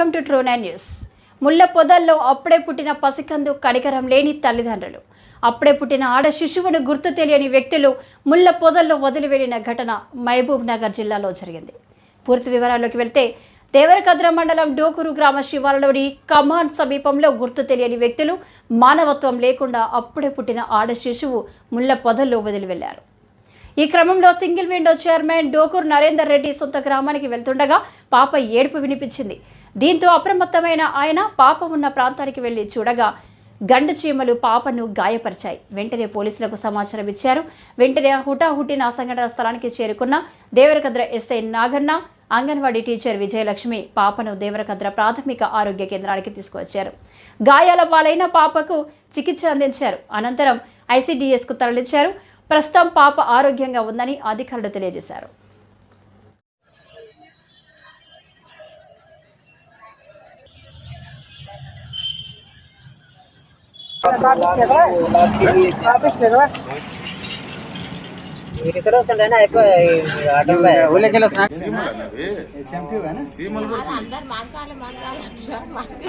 Welcome to true nine news. ముళ్ళ పొదల్లో అప్పుడే పుట్టిన పసికందు కనికరం లేని తల్లిదండ్రులు. అప్పుడే పుట్టిన ఆడ శిశువును గుర్తు తెలియని వ్యక్తులు ముళ్ళ పొదల్లో వదిలివేడిన ఘటన మహబూబ్ నగర్ జిల్లాలో జరిగింది. పూర్తి వివరాల్లోకి వెళ్తే దేవరకద్ర మండలం డోకూరు గ్రామ శివాలలోని కమాన్ సమీపంలో గుర్తు తెలియని వ్యక్తులు మానవత్వం లేకుండా అప్పుడే పుట్టిన ఆడ శిశువు ముళ్ళ పొదల్లో వదిలి వెళ్ళారు ఈ క్రమంలో single window chairman Dokur Narender Reddy సొంత గ్రామానికి వెళ్తుండగా పాప ఏడుపు వినిపించింది. దీంతో అప్రమత్తమైన ఆయన పాప ఉన్న ప్రాంతానికి వెళ్ళి చూడగా గండు చీమలు పాపను గాయపరిచాయి. వెంటనే పోలీసులకు సమాచారం ఇచ్చారు. వెంటనే హుటాహుటిన సంఘటన స్థలానికి చేరుకున్న దేవరకద్ర ఎస్ఐ నాగన్న అంగన్వాడీ టీచర్ విజయలక్ష్మి పాపను దేవరకద్ర ప్రాథమిక ఆరోగ్య కేంద్రానికి తీసుకువచ్చారు. గాయాల పాలైన పాపకు చికిత్స అందించారు. అనంతరం ఐసీడీఎస్కు తరలించారు. ప్రస్తుతం పాప ఆరోగ్యంగా ఉందని అధికారులు తెలియజేశారు. ఇతర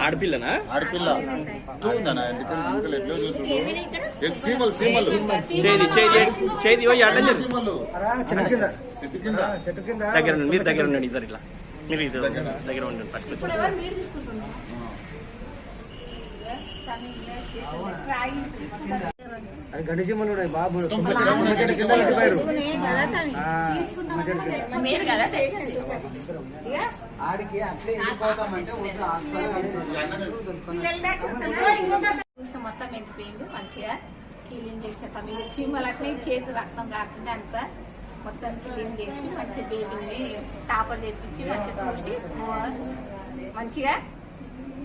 ఆడపిల్లనా? ఆడపిల్ల. సీమలు సీమలు. చేది పోయి అడ్డం చేసి దగ్గర మీరు దగ్గర ఉండండి ఇద్దరు ఇట్లా. మీరు ఇద్దరు దగ్గర ఉండండి పట్టుకొచ్చి అది ఉన్నాయి బాబు. చెట్టు కింద పెట్టిపోయారు. ఆడికి అట్లే వెళ్ళిపోతామంటే హాస్పిటల్ మొత్తం ఎండిపోయింది మంచిగా. క్లీన్ చేసిన తమిళ చీమలు అట్లే చేతి రక్తం కాకుండా అంత మొత్తం క్లీన్ చేసి మంచి బేబీని టాపర్ తెప్పించి మంచిగా చూసి మంచిగా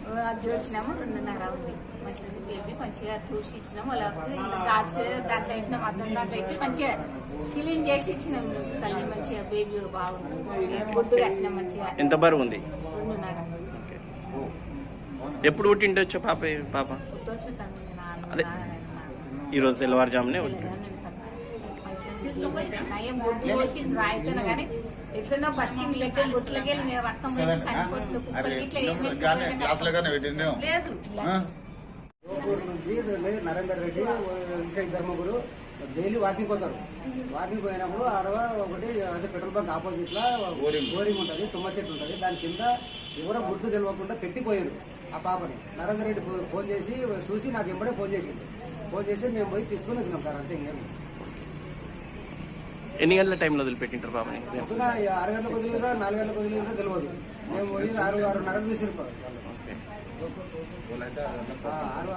ఆ, జోకినాము రెండున్నర ఉంది మంచిగా బేబీ మంచిగా చూసి ఇచ్చినాము వాళ్ళకు ఇంత గాజు దాంట్లో ఇట్లా మొత్తం దాంట్లో ఇచ్చి మంచిగా క్లీన్ చేసి ఇచ్చినాము తల్లి మంచిగా బేబీ బాగుంది. గుడ్డు కట్టినాం మంచిగా. ఎంత బరువు ఉంది? ఎప్పుడు పుట్టిండొచ్చు పాప పాప? అదే. నాన్న ఈ రోజు తెల్లవారుజామునే పుట్టింది. నయం బొడ్డు పోసి రాయితేనే కానీ ఎట్లనో బతికి లెక్క గుట్లకి రక్తం పోయి చనిపోతుంది. కుక్కలకి ఇట్లా ఏం లేదు. ఊరు నుంచి నరేందర్ రెడ్డి ఇంకా ఇద్దరు ముగ్గురు డైలీ వాకింగ్ పోతారు. వాకింగ్ పోయినప్పుడు అరవ ఒకటి అదే పెట్రోల్ బంక్ ఆపోజిట్లో బోరింగ్ ఉంటుంది తుమ్మ చెట్టు ఉంటుంది. దాని కింద ఎవరో గుర్తు తెలియకుండా పెట్టిపోయారు ఆ పాపని. నరేందర్ రెడ్డి ఫోన్ చేసి చూసి నాకు ఎంబడే ఫోన్ చేసింది ఫోన్ చేసి మేము పోయి తీసుకొని వచ్చినాం సార్ అంతే ఇంకేం. ఎన్ని గంటల టైంలో వదిలిపెట్టింటారు పాపని? ఆరు గంటలకు వదిలిరా నాలుగు గంటలకు వదిలిరా తెలియదు మేము పోయి ఆరు ఆరున్నరకు చూసి ఆరు